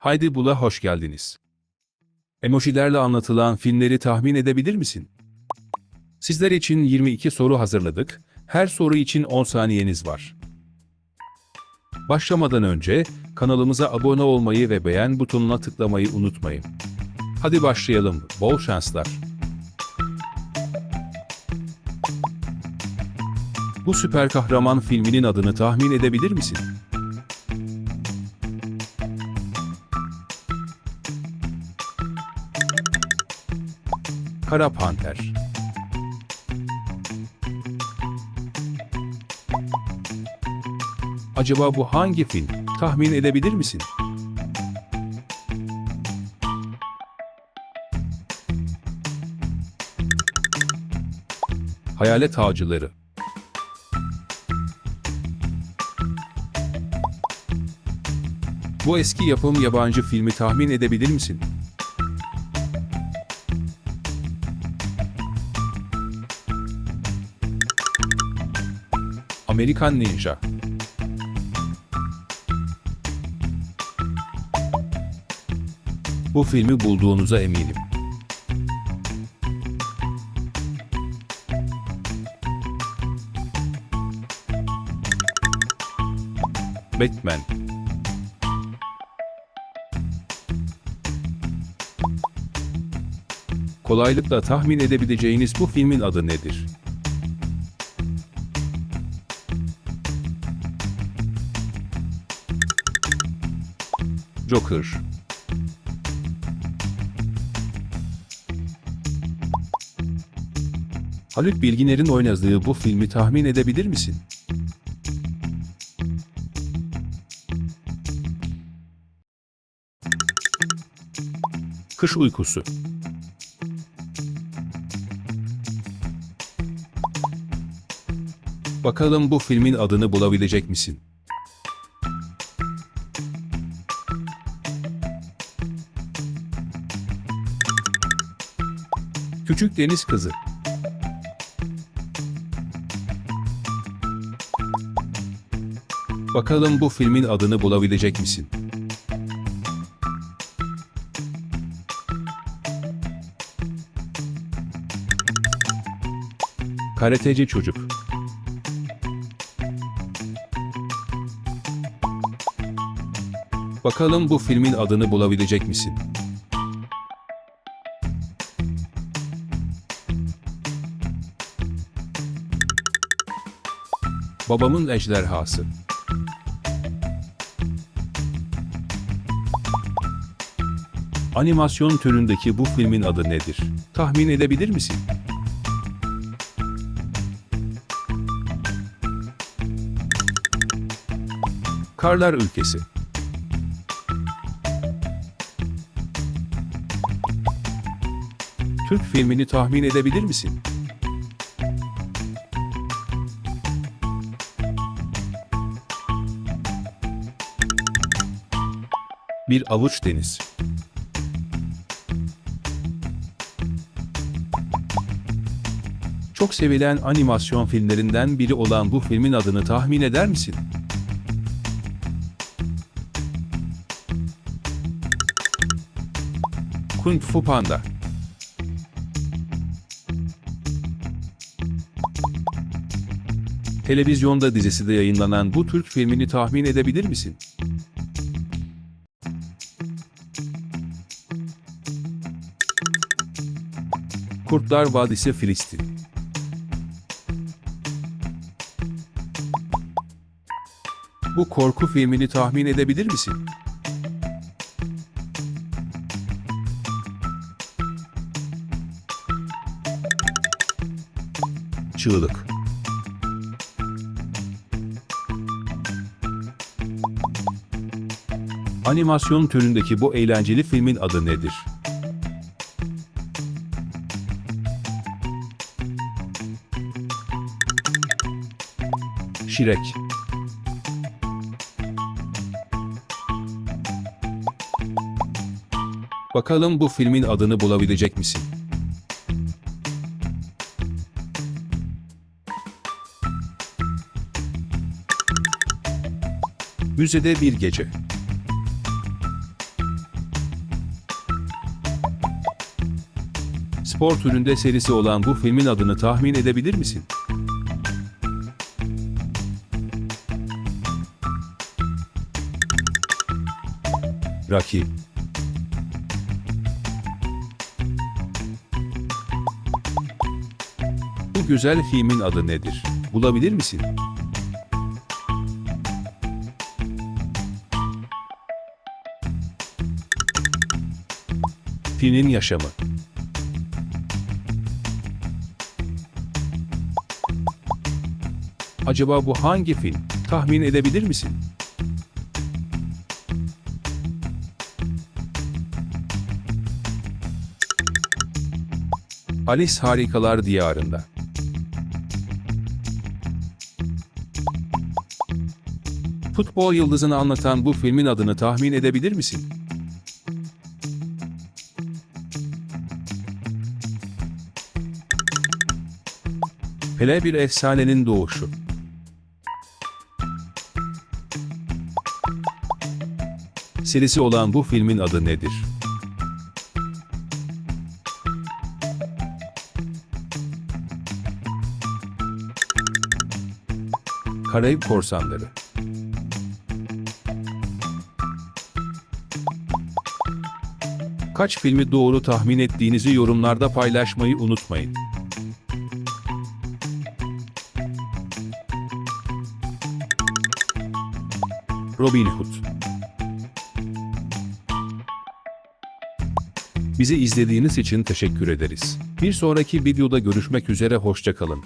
Haydi Bula hoş geldiniz. Emojilerle anlatılan filmleri tahmin edebilir misin? Sizler için 22 soru hazırladık. Her soru için 10 saniyeniz var. Başlamadan önce kanalımıza abone olmayı ve beğen butonuna tıklamayı unutmayın. Hadi başlayalım. Bol şanslar. Bu süper kahraman filminin adını tahmin edebilir misin? Kara Panter Acaba bu hangi film? Tahmin edebilir misin? Hayalet Avcıları Bu eski yapım yabancı filmi tahmin edebilir misin? Amerikan Ninja Bu filmi bulduğunuza eminim. Batman Kolaylıkla tahmin edebileceğiniz bu filmin adı nedir? Joker Haluk Bilginer'in oynadığı bu filmi tahmin edebilir misin? Kış Uykusu Bakalım bu filmin adını bulabilecek misin? Küçük Deniz Kızı Bakalım bu filmin adını bulabilecek misin? Karateci Çocuk Bakalım bu filmin adını bulabilecek misin? Babamın ejderhası. Animasyon türündeki bu filmin adı nedir? Tahmin edebilir misin? Karlar Ülkesi. Türk filmini tahmin edebilir misin? Bir avuç deniz. Çok sevilen animasyon filmlerinden biri olan bu filmin adını tahmin eder misin? Kung Fu Panda. Televizyonda dizisi de yayınlanan bu Türk filmini tahmin edebilir misin? Kurtlar Vadisi Filistin. Bu korku filmini tahmin edebilir misin? Çığlık. Animasyon türündeki bu eğlenceli filmin adı nedir? Şirek Bakalım bu filmin adını bulabilecek misin? Müzede bir gece. Spor türünde serisi olan bu filmin adını tahmin edebilir misin? Rocky. Bu güzel filmin adı nedir? Bulabilir misin? Filmin yaşamı. Acaba bu hangi film? Tahmin edebilir misin? Alice Harikalar Diyarında. Futbol yıldızını anlatan bu filmin adını tahmin edebilir misin? Pele bir efsanenin doğuşu. Serisi olan bu filmin adı nedir? Karayip Korsanları. Kaç filmi doğru tahmin ettiğinizi yorumlarda paylaşmayı unutmayın. Robin Hood Bizi izlediğiniz için teşekkür ederiz. Bir sonraki videoda görüşmek üzere hoşçakalın.